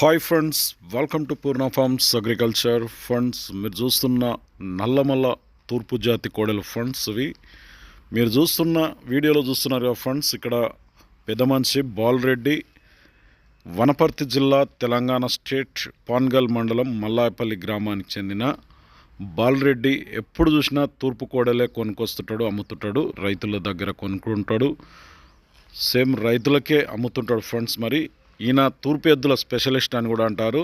Hi friends welcome to Purna farms agriculture funds మీరు చూస్తున్న నల్లమల్ల తూర్పు జాతి కోడెల ఫండ్స్ ఇవి. మీరు చూస్తున్న వీడియోలో చూస్తున్నారు ఫండ్స్ ఇక్కడ పెద్ద మనిషి బాలరెడ్డి వనపర్తి జిల్లా తెలంగాణ స్టేట్ పాన్గల్ మండలం మల్లాయపల్లి గ్రామానికి చెందిన బాలరెడ్డి ఎప్పుడు చూసినా తూర్పు కోడలే కొనుక్కొస్తుంటాడు అమ్ముతుంటాడు రైతుల దగ్గర కొనుక్కుంటాడు. సేమ్ రైతులకే అమ్ముతుంటాడు ఫ్రెండ్స్ మరి. ఈయన తూర్పు ఎద్దుల స్పెషలిస్ట్ అని కూడా అంటారు.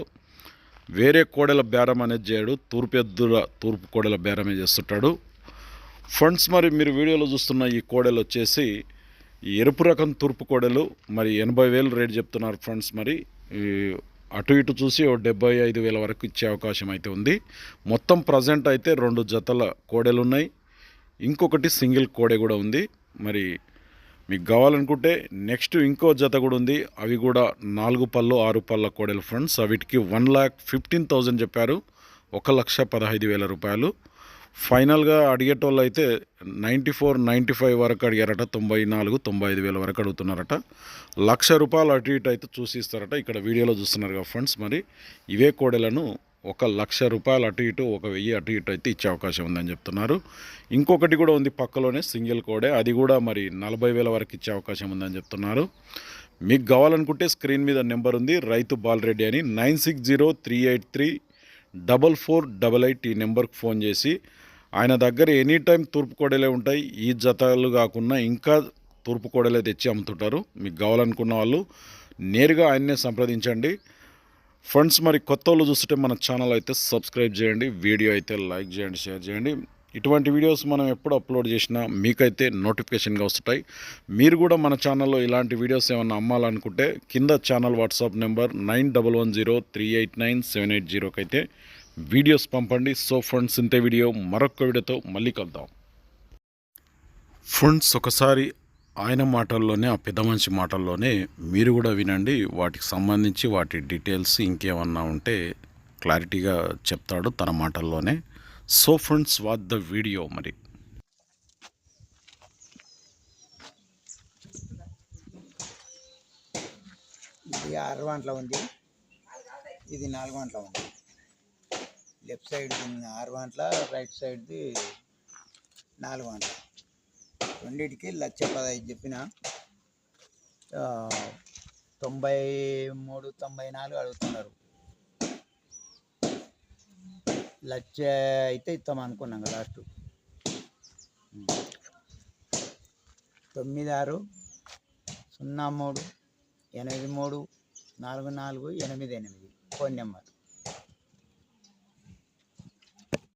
వేరే కోడెల బేరం అనేది చేయడు తూర్పు ఎద్దుల తూర్పు కోడెల బేరమే చేస్తుంటాడు. ఫ్రెండ్స్ మరి మీరు వీడియోలో చూస్తున్న ఈ కోడెలు వచ్చేసి ఎరుపు రకం తూర్పు కోడెలు మరి ఎనభై వేలు రేట్ చెప్తున్నారు ఫ్రెండ్స్ మరి ఈ అటు ఇటు చూసి ఓ డెబ్బై ఐదు వేల వరకు ఇచ్చే అవకాశం అయితే ఉంది. మొత్తం ప్రజెంట్ అయితే రెండు జతల కోడెలు ఉన్నాయి. ఇంకొకటి సింగిల్ కోడె కూడా ఉంది. మరి మీకు కావాలనుకుంటే నెక్స్ట్ ఇంకో జత కూడా ఉంది. అవి కూడా నాలుగు పళ్ళు ఆరు పళ్ళ కోడెల ఫ్రెండ్స్. వీటికి వన్ ల్యాక్ ఫిఫ్టీన్ థౌజండ్ చెప్పారు. ఒక లక్ష పదహైదు వేల రూపాయలు. ఫైనల్గా అడిగేటోళ్ళు అయితే నైంటీ ఫోర్ నైంటీ ఫైవ్ వరకు అడిగారట. తొంభై నాలుగు తొంభై ఐదు వేల వరకు అడుగుతున్నారట. లక్ష రూపాయలు అటు ఇటు అయితే చూసి ఇస్తారట. ఇక్కడ వీడియోలో చూస్తున్నారు కదా ఫ్రెండ్స్. మరి ఇవే కోడెలను ఒక లక్ష రూపాయలు అటు ఇటు ఒక వెయ్యి అటు ఇటు అయితే ఇచ్చే అవకాశం ఉందని చెప్తున్నారు. ఇంకొకటి కూడా ఉంది పక్కలోనే సింగిల్ కోడే. అది కూడా మరి నలభై వేల వరకు ఇచ్చే అవకాశం ఉందని చెప్తున్నారు. మీకు కావాలనుకుంటే స్క్రీన్ మీద నెంబర్ ఉంది. రైతు బాలరెడ్డి అని nine six zero three eight three double four double eight ఈ నెంబర్కి ఫోన్ చేసి ఆయన దగ్గర ఎనీ టైం తూర్పు కోడలే ఉంటాయి. ఈ జతలు కాకుండా ఇంకా తూర్పు కోడలే తెచ్చి అమ్ముతుంటారు. మీకు కావాలనుకున్న వాళ్ళు నేరుగా ఆయన్నే సంప్రదించండి. ఫ్రెండ్స్ మరి కొత్త వాళ్ళు చూస్తుంటే మన ఛానల్ అయితే సబ్స్క్రైబ్ చేయండి వీడియో అయితే లైక్ చేయండి షేర్ చేయండి. ఇటువంటి వీడియోస్ మనం ఎప్పుడు అప్లోడ్ చేసినా మీకైతే నోటిఫికేషన్గా వస్తుంటాయి. మీరు కూడా మన ఛానల్లో ఇలాంటి వీడియోస్ ఏమైనా అమ్మాలనుకుంటే కింద channel WhatsApp number nine double one zero three eight nine seven eight జీరోకి అయితే వీడియోస్ పంపండి. సో ఫ్రెండ్స్ ఇంతే వీడియో మరొక వీడియోతో మళ్ళీ కలుద్దాం. ఫ్రెండ్స్ ఒకసారి ఆయన మాటల్లోనే ఆ పెద్ద మనిషి మాటల్లోనే మీరు కూడా వినండి. వాటికి సంబంధించి వాటి డీటెయిల్స్ ఇంకేమన్నా ఉంటే క్లారిటీగా చెప్తాడు తన మాటల్లోనే. So friends what the video మరి? ఇది ఆరు గంటల ఉంది. ఇది నాలుగు గంటల ఉంది. లెఫ్ట్ సైడ్ ఆరు గంటల రైట్ సైడ్ది నాలుగు గంటల. రెండింటికి లక్ష పదహైదు చెప్పిన. తొంభై మూడు తొంభై నాలుగు అడుగుతున్నారు. లక్ష అయితే ఇస్తాం అనుకున్నాం కదా లాస్ట్. తొమ్మిది ఆరు సున్నా మూడు ఎనిమిది మూడు నాలుగు నాలుగు ఎనిమిది ఎనిమిది. Phone number.